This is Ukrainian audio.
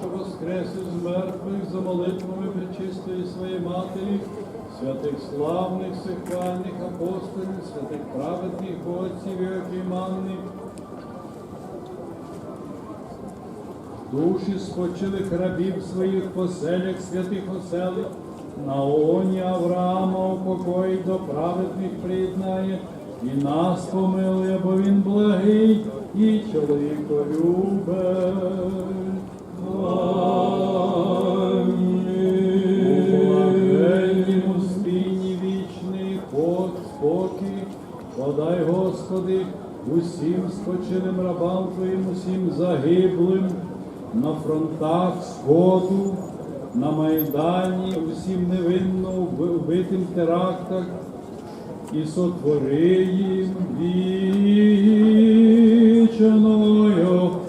що воскрес із мертвих за молитвами пречистої своєї матері, святих славних, сихвальних апостолів, святих праведних отців і опійманних, душі спочилих рабів своїх поселях святих оселих, Наоні Авраама упокой до праведних приєднає, і нас помилує, бо він благий і чоловіколюбець. Амінь. У спині вічний ход, спокій, подай, Господи, усім спочилим рабам Твоїм, усім загиблим на фронтах Сходу, на Майдані, усім невинно вбитим терактах, і сотвори їм віру. Твою.